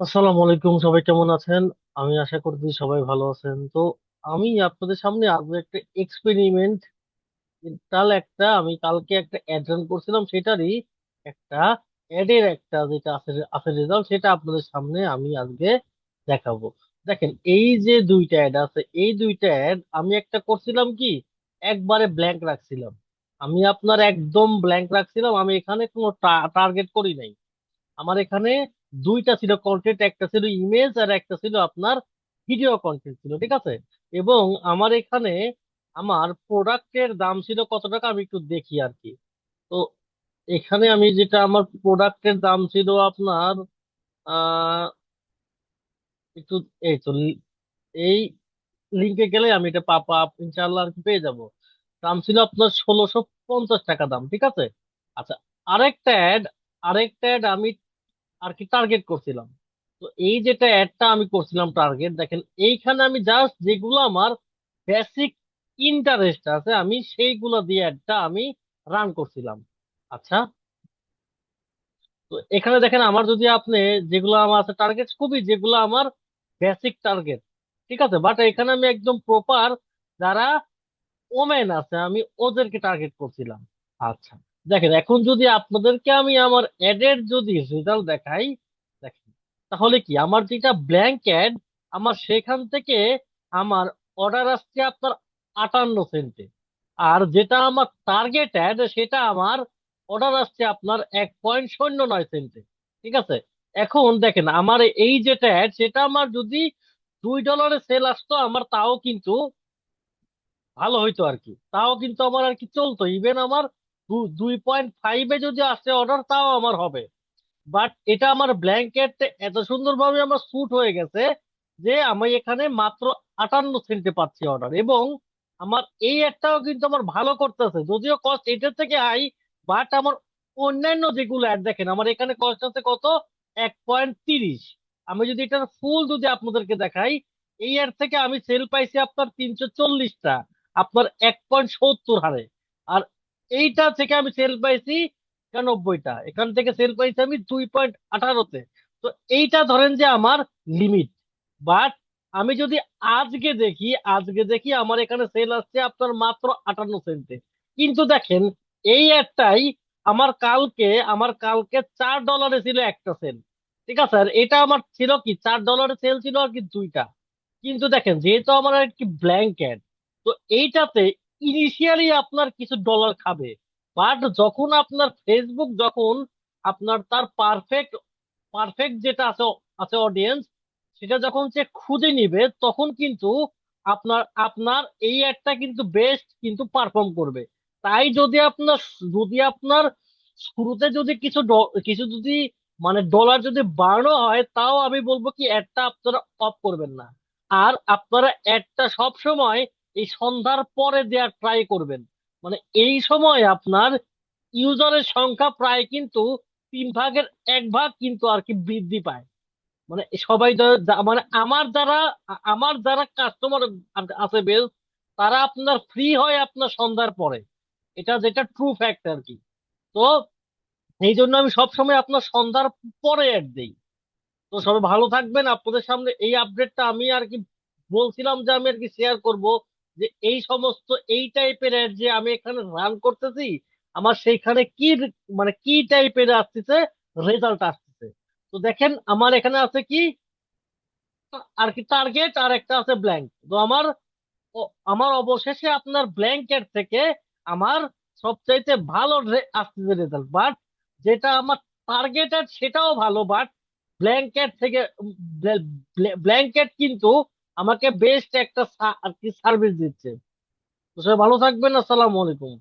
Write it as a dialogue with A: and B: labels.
A: আসসালামু আলাইকুম, সবাই কেমন আছেন? আমি আশা করছি সবাই ভালো আছেন। তো আমি আপনাদের সামনে আজ একটা এক্সপেরিমেন্ট তাহলে একটা, আমি কালকে একটা অ্যাড করছিলাম, সেটারই একটা অ্যাডের একটা যেটা আছে আছে রেজাল্ট সেটা আপনাদের সামনে আমি আজকে দেখাবো। দেখেন, এই যে দুইটা অ্যাড আছে, এই দুইটা অ্যাড আমি একটা করছিলাম কি, একবারে ব্ল্যাঙ্ক রাখছিলাম। আমি আপনার একদম ব্ল্যাঙ্ক রাখছিলাম, আমি এখানে কোনো টার্গেট করি নাই। আমার এখানে দুইটা ছিল কন্টেন্ট একটা ছিল ইমেজ আর একটা ছিল আপনার ভিডিও কন্টেন্ট ছিল, ঠিক আছে? এবং আমার এখানে আমার প্রোডাক্টের দাম ছিল কত টাকা আমি একটু দেখি আর কি। তো এখানে আমি যেটা আমার প্রোডাক্টের দাম ছিল আপনার একটু এই তো, এই লিঙ্কে গেলে আমি এটা পাপা ইনশাল্লাহ আর কি পেয়ে যাব। দাম ছিল আপনার ষোলোশো পঞ্চাশ টাকা দাম, ঠিক আছে? আচ্ছা আরেকটা অ্যাড আরেকটা অ্যাড আমি আর কি টার্গেট করছিলাম। তো এই যেটা অ্যাডটা আমি করছিলাম টার্গেট দেখেন এইখানে আমি জাস্ট যেগুলো আমার বেসিক ইন্টারেস্ট আছে, আমি সেইগুলো দিয়ে অ্যাডটা আমি রান করছিলাম। আচ্ছা? তো এখানে দেখেন আমার যদি আপনি যেগুলো আমার আছে টার্গেট খুবই যেগুলো আমার বেসিক টার্গেট ঠিক আছে? বাট এখানে আমি একদম প্রপার যারা ওমেন আছে, আমি ওদেরকে টার্গেট করছিলাম। আচ্ছা। দেখেন, এখন যদি আপনাদেরকে আমি আমার অ্যাডের যদি রেজাল্ট দেখাই, দেখেন, তাহলে কি? আমার যেটা ব্ল্যাঙ্ক অ্যাড আমার সেখান থেকে আমার অর্ডার আসছে আপনার আটান্ন সেন্টে আর যেটা আমার টার্গেট অ্যাড সেটা আমার অর্ডার আসছে আপনার এক পয়েন্ট শূন্য নয় সেন্টে ঠিক আছে? এখন দেখেন, আমার এই যেটা অ্যাড সেটা আমার যদি দুই ডলারে সেল আসতো, আমার তাও কিন্তু ভালো হইতো আর কি। তাও কিন্তু আমার আর কি চলতো। ইভেন আমার দুই পয়েন্ট ফাইভে যদি আসে অর্ডার তাও আমার হবে। বাট এটা আমার ব্ল্যাঙ্কেট এত সুন্দরভাবে আমার স্যুট হয়ে গেছে যে আমি এখানে মাত্র আটান্ন সেন্টে পাচ্ছি অর্ডার এবং আমার এই একটাও কিন্তু আমার ভালো করতেছে। যদিও কস্ট এটার থেকে হাই বাট আমার অন্যান্য যেগুলো অ্যাড দেখেন, আমার এখানে কস্ট আছে কত? এক পয়েন্ট তিরিশ। আমি যদি এটার ফুল যদি আপনাদেরকে দেখাই, এই অ্যাড থেকে আমি সেল পাইছি আপনার তিনশো চল্লিশটা, আপনার এক পয়েন্ট সত্তর হারে। আর এইটা থেকে আমি সেল পাইছি একানব্বইটা। এখান থেকে সেল পাইছি আমি দুই পয়েন্ট আঠারোতে। তো এইটা ধরেন যে আমার লিমিট বাট আমি যদি আজকে দেখি আজকে দেখি আমার এখানে সেল আসছে আপনার মাত্র আটান্ন সেন্টে কিন্তু দেখেন, এই একটাই আমার কালকে আমার কালকে চার ডলারে ছিল একটা সেল ঠিক আছে? আর এটা আমার ছিল কি? চার ডলারে সেল ছিল আর কি দুইটা। কিন্তু দেখেন, যেহেতু আমার আর কি ব্ল্যাঙ্কেট তো এইটাতে ইনিশিয়ালি আপনার কিছু ডলার খাবে। বাট যখন আপনার ফেসবুক যখন আপনার তার পারফেক্ট পারফেক্ট যেটা আছে আছে অডিয়েন্স সেটা যখন সে খুঁজে নিবে, তখন কিন্তু আপনার আপনার এই অ্যাডটা কিন্তু বেস্ট কিন্তু পারফর্ম করবে। তাই যদি আপনার যদি আপনার শুরুতে যদি কিছু কিছু যদি মানে ডলার যদি বাড়ানো হয়, তাও আমি বলব কি অ্যাডটা আপনারা অফ করবেন না। আর আপনারা অ্যাডটা সব সময় এই সন্ধ্যার পরে দেওয়ার ট্রাই করবেন। মানে এই সময় আপনার ইউজারের সংখ্যা প্রায় কিন্তু তিন ভাগের এক ভাগ কিন্তু আর কি বৃদ্ধি পায়। মানে সবাই মানে আমার যারা আমার যারা কাস্টমার আছে বেশ তারা আপনার ফ্রি হয় আপনার সন্ধ্যার পরে। এটা যেটা ট্রু ফ্যাক্ট আর কি। তো এই জন্য আমি সবসময় আপনার সন্ধ্যার পরে অ্যাড দিই। তো সবাই ভালো থাকবেন। আপনাদের সামনে এই আপডেটটা আমি আর কি বলছিলাম যে আমি আর কি শেয়ার করব। যে এই সমস্ত, এই টাইপের অ্যাড যে আমি এখানে রান করতেছি, আমার সেইখানে কি মানে কি টাইপের আসতেছে? রেজাল্ট আসতেছে। তো দেখেন, আমার এখানে আছে কি? আর কি টার্গেট আর একটা আছে ব্ল্যাঙ্ক তো আমার আমার অবশেষে আপনার ব্ল্যাঙ্কেট থেকে আমার সবচাইতে ভালো আসতেছে রেজাল্ট বাট যেটা আমার টার্গেটেড সেটাও ভালো। বাট ব্ল্যাঙ্কেট থেকে ব্ল্যাঙ্কেট কিন্তু আমাকে বেস্ট একটা আর কি সার্ভিস দিচ্ছে। তো সবাই ভালো থাকবেন আসসালামু আলাইকুম।